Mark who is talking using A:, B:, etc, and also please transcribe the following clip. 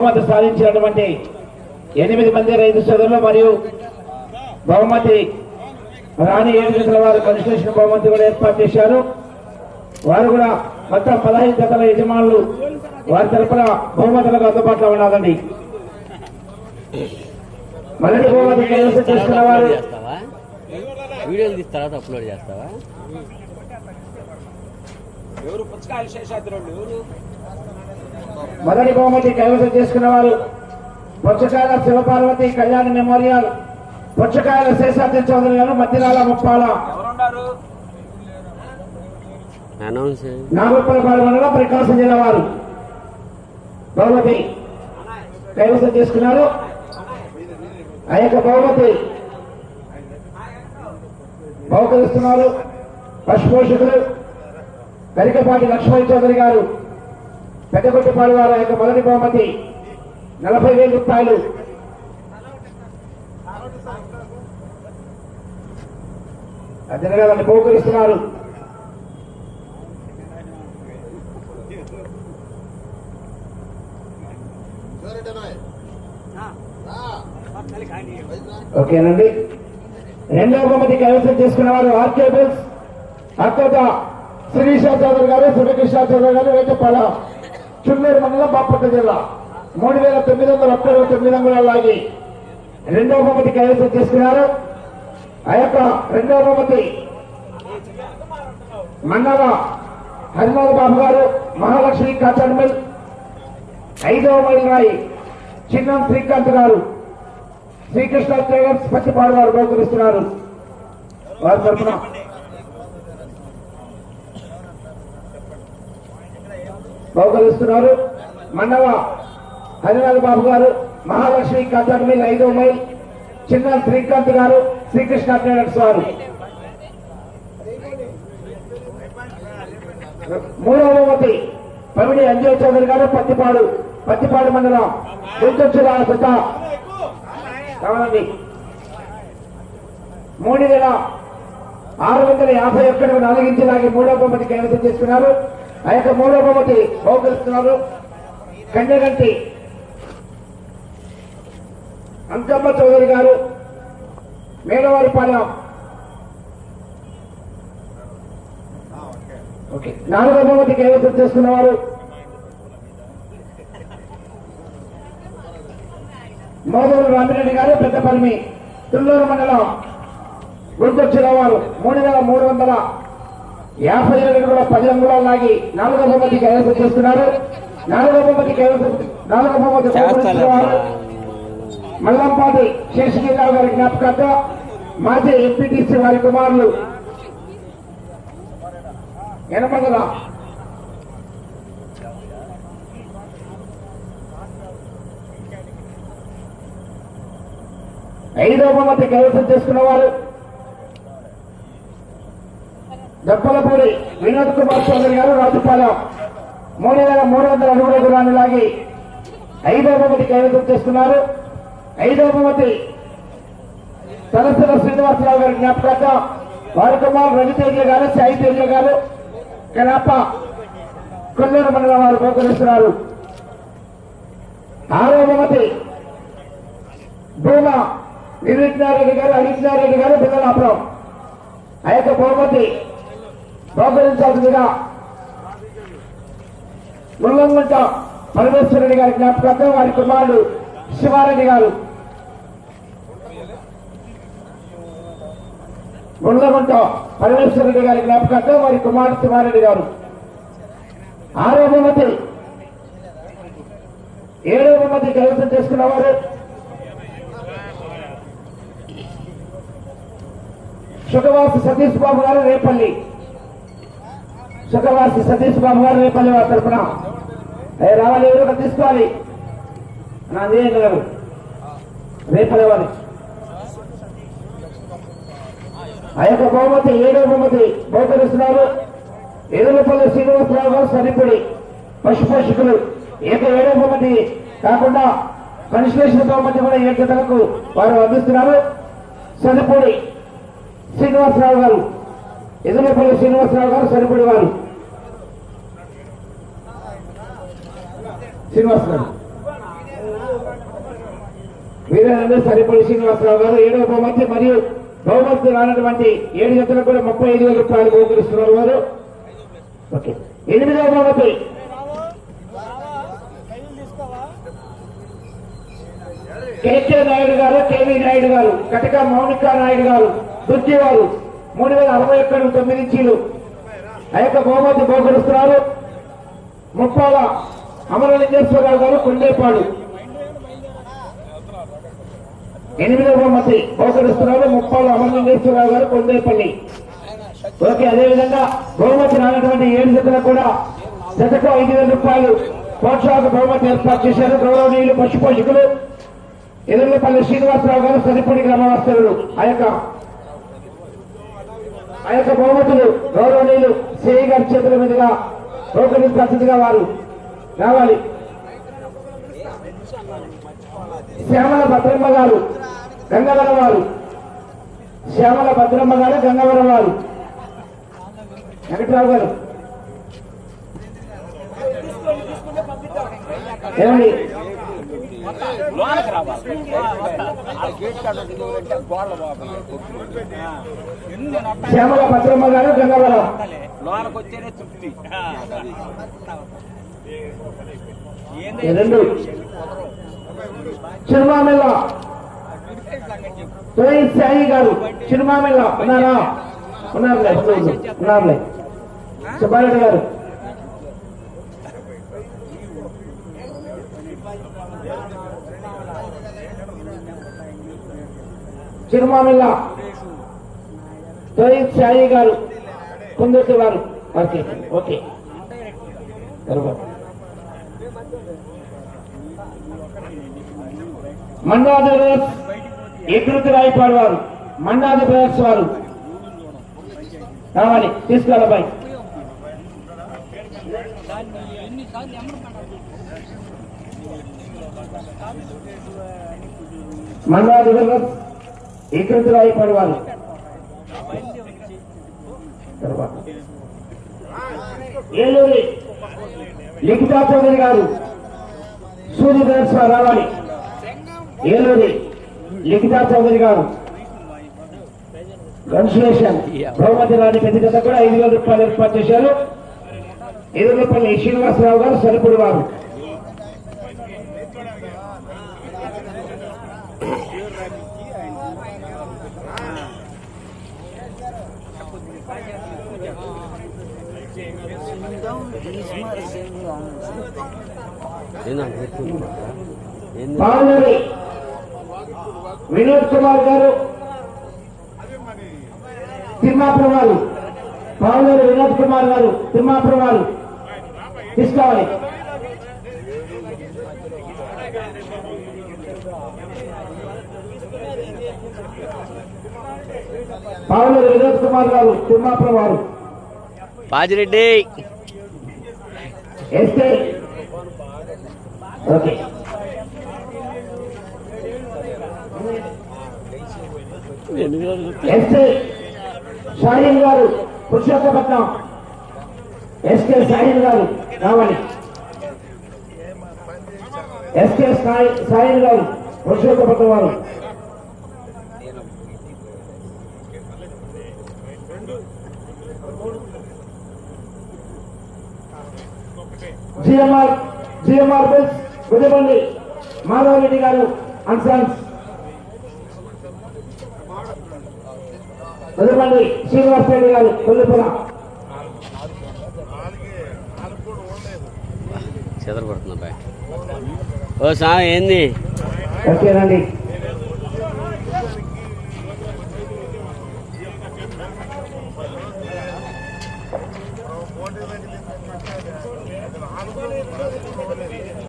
A: బహుమతి సాధించినటువంటి ఎనిమిది మంది రైతు సోదరులు మరియు బహుమతి రాణి ఏడు జతల వారు కన్స్ట్రక్షన్ బహుమతి కూడా ఏర్పాటు చేశారు. వారు కూడా మొత్తం పదహైదు జతల యజమానులు వారి తరపున బహుమతులకు అందుబాటులో ఉండాలండి. మొదటి బహుమతి కైవసం చేసుకున్న వారు
B: వీడియోలు తీసి తర్వాత అప్లోడ్ చేస్తావా?
C: ఎవరు పుచ్చకాయలు ఎవరు?
A: మొదటి బహుమతి కైవసం చేసుకున్న వారు పుచ్చకాయల శివపార్వతి కళ్యాణ మెమోరియల్ పుచ్చకాయల శేషాద్రి చౌదరి గారు మధ్యరాల ముప్పాల. మండలం ప్రకాశం జిల్లా వారు. బహుమతి కైవసం చేసుకున్నారు. ఆ యొక్క బహుమతి బహుకరిస్తున్నారు. పశుపోషకులు గరికపాటి లక్ష్మణ్ చౌదరి గారు. పెద్దగొట్టిపాడు వారి యొక్క మొదటి బహుమతి నలభై వేల రూపాయలు. అదే వాళ్ళని బహుకరిస్తున్నారు ఓకేనండి. రెండవ బహుమతి కైవసం చేసుకున్న వారు ఆర్కేబుల్స్ అక్కడ శిరీష చౌదరి గారు శివకృష్ణ చౌదరి గారు వేటపాల చున్నూరు మండలం బాపట్ల జిల్లా. మూడు వేల తొమ్మిది వందల ఒక్క తొమ్మిది వందల లాగి రెండవ బహుమతి కైవసం చేసుకున్నారు ఆ యొక్క రెండవ బహుమతి మన్నవ హరినాథ్ బాబు గారు మహాలక్ష్మి కాచన్ మిల్ ఐదవ మైల్ చిన్నం శ్రీకాంత్ గారు శ్రీకృష్ణ ట్రేడర్స్ పచ్చిపాడు వారు బహుకరిస్తున్నారు. వారి తరఫున బహుకరిస్తున్నారు మండవ హరినాథ బాబు గారు మహాలక్ష్మి అకాడమీ ఐదో మై చిన్న శ్రీకాంత్ గారు శ్రీకృష్ణ ట్రేడర్స్ వారు. మూడవ బహుమతి పమిడి అంజయ్ చౌదరి గారు పత్తిపాడు పత్తిపాడు మండలం గుంతొచ్చుల సుత కావాలండి మూడు వేల ఆరు వందల యాభై ఒక్కటి నాలుగించి లాగి మూడో బహుమతి కైవసం చేసుకున్నారు. ఆ యొక్క మూడో బహుమతి బహుకరిస్తున్నారు కండగంటి అంకమ్మ చౌదరి గారు మేడవారిపాలెం ఓకే. నాలుగో బహుమతి కైవసం చేసుకున్నవారు. మోదూరు రామిరెడ్డి గారు పెద్దపల్లి తుల్లూరు మండలం గుంటొచ్చిన వారు. మూడు వేల మూడు వందల యాభై ఏడు కూడా పది అంగుళాలు లాగి నాలుగో బహుమతి కైవసం చేస్తున్నారు నాలుగో బహుమతి కైవసం నాలుగో బహుమతి మల్లంపాటి శేషగిరిరావు గారి జ్ఞాపకార్థ మాజీ ఎంపీటీసీ వారి కుమారులు ఎనమందల ఐదో బహుమతి కైవసం చేసుకున్న వారు దప్పలపూడి వినోద్ కుమార్ చౌదరి గారు రాజుపాలెం. మూడు వేల మూడు వందల అడుగుల దూరాన్ని లాగి ఐదో బహుమతి కైవసం చేస్తున్నారు ఐదో బహుమతి సరస్వత శ్రీనివాసరావు గారి జ్ఞాపకార్థం వారి కుమార్ రవితేజ గారు సాయితేజ గారు కనాప కొల్లూరు మండలం వారు బహుకరిస్తున్నారు ఆరో బహుమతి భూమా నిరుజ్ఞారెడ్డి గారు అనిజ్ఞారెడ్డి గారు పిల్లలాపురం ఆ యొక్క బహుమతి బహుకరించాల్సిందిగా పరమేశ్వర రెడ్డి గారి జ్ఞాపకార్థం వారి కుమారుడు శివారెడ్డి గారు. ముళ్ళగుంట రెడ్డి గారి జ్ఞాపకార్థం వారి కుమారుడు శివారెడ్డి గారు. ఆరో బహుమతి. ఏడో బహుమతి కైవసం చేసుకున్నవారు సుఖవాసి సతీష్ బాబు గారు రేపల్లి. శుక్రవాసి సతీష్ బాబు గారు రేపల్లి వారి తరఫున. రావాలి ఎవరు తీసుకోవాలి? నా అదే గారు. రేపల్లి వారి ఆ యొక్క బహుమతి ఏడో బహుమతి బహుకరిస్తున్నారు. ఎదురుపల్లి శ్రీనివాసరావు గారు సరిపడి పశుపోషకులు ఏక ఏడో బహుమతి కాకుండా కన్స్ట్రక్షన్ బహుమతి కూడా ఏడు జతలకు వారు అందిస్తున్నారు. సరిపొడి శ్రీనివాసరావు గారు. ఎదురుపల్లి శ్రీనివాసరావు గారు సరిపడి వారు. శ్రీనివాస్ గారు వీరేంద్ర సరిపల్లి శ్రీనివాసరావు గారు ఏడవ బహుమతి మరియు బహుమతి రానటువంటి ఏడు జతలకు కూడా ముప్పై ఐదు వేల రూపాయలు బహుకరిస్తున్నారు వారు. ఓకే. ఎనిమిదవ బహుమతి. కేకే నాయుడు గారు కేవీ నాయుడు గారు కటక మౌనిక నాయుడు గారు దుర్జి వారు మూడు వేల అరవై ఒక్కడు తొమ్మిది ఇంచీలు. ఆ యొక్క బహుమతి బహుకరిస్తున్నారు ముప్పాల అమరలింగేశ్వరరావు గారు కొండేపాడు. ఎనిమిదవ బహుమతి బహుకరిస్తున్నారు ముప్పాలు అమరలింగేశ్వరరావు గారు కొండేపల్లి. ఓకే అదేవిధంగా బహుమతి రానటువంటి ఏడు జతలకు కూడా జతకు ఐదు వేల రూపాయలు ప్రోత్సాహక బహుమతి ఏర్పాటు చేశారు. గౌరవనీయులు పశు పోషకులు ఎదురుపల్లి శ్రీనివాసరావు గారు సరిపడి గ్రామవాస్తులు ఆ యొక్క ఆ యొక్క బహుమతులు గౌరవనీయులు సిఐ గారి చేతుల మీదుగా బహుకరించాల్సిందిగా వారు రావాలి. శ్యామల భద్రమ్మ గారు గంగవరం వారు. శ్యామల భద్రమ్మ గారు గంగవరం వారు. వెంకట్రావు గారు. ఏమండి? శ్యామల భద్రమ్మ గారు గంగవరం.
C: లోనకి వచ్చేనే తృప్తి
A: రెండు? చిరుమామిల్ల తోయి సాయి గారు. చిరుమామిల్ల ఉన్నారా? ఉన్నారులే ఉన్నారులే. సుబ్బారెడ్డి గారు. చిరుమామిల్ల తోయి సాయి గారు. కుందర్తి వారు ఓకే ఓకే. తర్వాత మండాది బ్రదర్స్ ఎకృతి రాయపాడు వారు? మండాది బ్రదర్స్ వారు. కావాలి తీసుకురాలి బాయ్. మండాది బ్రదర్స్ ఎకృతి రాయపాడు వారు? ఏలూరి లిఖితా చౌదరి గారు. సూర్య బ్రదర్స్ రావాలి. ఏలూరి లిఖితా చౌదరి గారు. కన్సులేషన్ బహుమతి రాని పెద్ద కూడా ఐదు వేల రూపాయలు ఏర్పాటు చేశారు. ఎదురుపల్లి శ్రీనివాసరావు గారు సరిపడి వారు. వినోద్ కుమార్ గారు. తిమ్మాపురం వారు పావులూరి వినోద్ కుమార్ గారు. తిమ్మాపురం వారు తీసుకోవాలి. పావులూరి వినోద్ కుమార్ గారు తిమ్మాపురం వారు
B: Bajireddy.
A: SK okay. SK Shaheen garu Purushothapatnam SK Shaheen గారు రావాలి. ఎస్కే షాహీన్ గారు పురుషోత్తపట్నం వారు. GMR GMR bills Gudibandi Madhavareddy garu and Gudibandi Srinivas Reddy గారు కొల్లిపుర
B: చెదరపడుతున్నా బాయ్. ఓ సా ఏంది?
A: ఓకేనండి